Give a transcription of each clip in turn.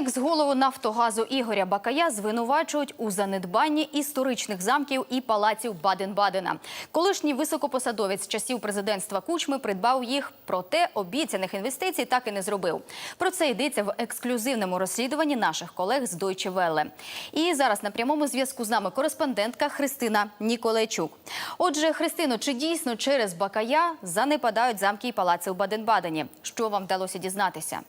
Екс-голову Нафтогазу Ігоря Бакая звинувачують у занедбанні історичних замків і палаців Баден-Бадена. Колишній високопосадовець часів президентства Кучми придбав їх, проте обіцяних інвестицій так і не зробив. Про це йдеться в ексклюзивному розслідуванні наших колег з Deutsche Welle. І зараз на прямому зв'язку з нами кореспондентка Христина Ніколайчук. Отже, Христино, чи дійсно через Бакая занепадають замки і палаци у Баден-Бадені? Що вам вдалося дізнатися?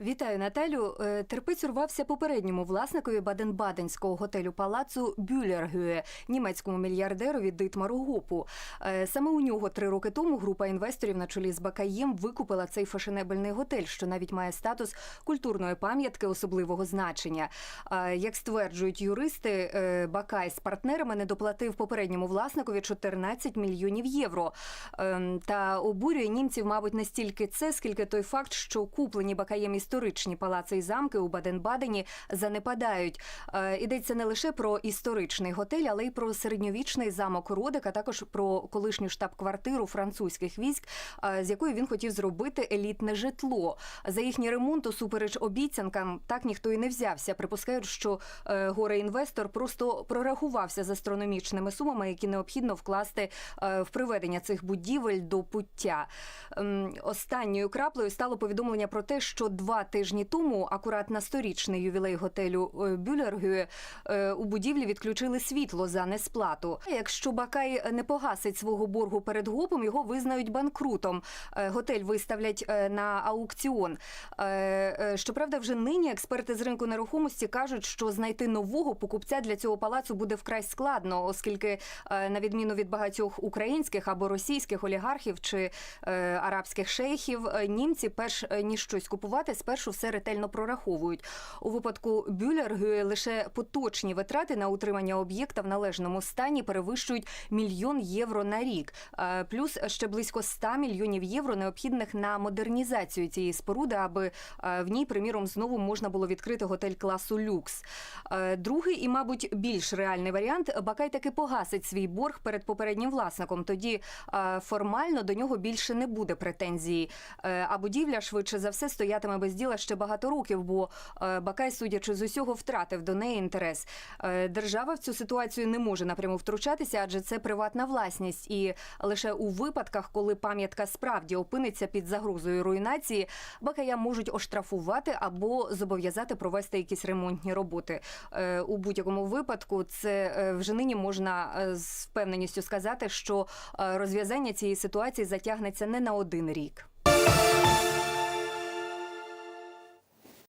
Вітаю, Наталю. Е, Терпець урвався попередньому власникові Баден-Баденського готелю палацу Бюлергює, німецькому мільярдерові Дитмару Гопу. Е, Саме у нього три роки тому група інвесторів на чолі з Бакаєм викупила цей фешенебельний готель, що навіть має статус культурної пам'ятки особливого значення. Е, Як стверджують юристи, Бакай з партнерами не доплатив попередньому власникові 14 мільйонів євро. Ем, Та обурює німців, мабуть, не стільки це, скільки той факт, що куплені Бакаєм історичні палаци і замки у Баден-Бадені занепадають. Е, Йдеться не лише про історичний готель, але й про середньовічний замок Родик, а також про колишню штаб-квартиру французьких військ, е, з якої він хотів зробити елітне житло. За їхній ремонт, усупереч обіцянкам, так ніхто і не взявся. Припускають, що е, горе-інвестор просто прорахувався з астрономічними сумами, які необхідно вкласти в приведення цих будівель до пуття. Ем, Останньою краплею стало повідомлення про те, що два тижні тому, акурат на сторічний ювілей готелю е, Бюлергює, е, у будівлі відключили світло за несплату. Якщо Бакай не погасить свого боргу перед ГОПом, його визнають банкрутом. Е, Готель виставлять на аукціон. Щоправда, вже нині експерти з ринку нерухомості кажуть, що знайти нового покупця для цього палацу буде вкрай складно, оскільки, на відміну від багатьох українських або російських олігархів чи арабських шейхів, німці, перш ніж щось купувати, спершу все ретельно прораховують. У випадку Бюлергює лише поточні витрати на утримання об'єкта в належному стані перевищують мільйон євро на рік, плюс ще близько 100 мільйонів євро необхідних на модернізацію цієї споруди, аби в ній, приміром, знову можна було відкрити готель класу люкс. Другий і, мабуть, більш реальний варіант Бакай таки погасить свій борг перед попереднім власником. Тоді формально до нього більше не буде претензії. Е, А будівля швидше за все стоятиме без діла ще багато років, бо е, Бакай, судячи з усього, втратив до неї інтерес. Е, Держава в цю ситуацію не може напряму втручатися, адже це приватна власність. І лише у випадках, коли пам'ятка справді опиниться під загрозою руйнації, Бакая можуть оштрафувати або зобов'язати провести якісь ремонтні роботи. Е, У будь-якому випадку це вже нині можна з впевненістю сказати, що розв'язання цієї ситуації затягнеться не на один рік.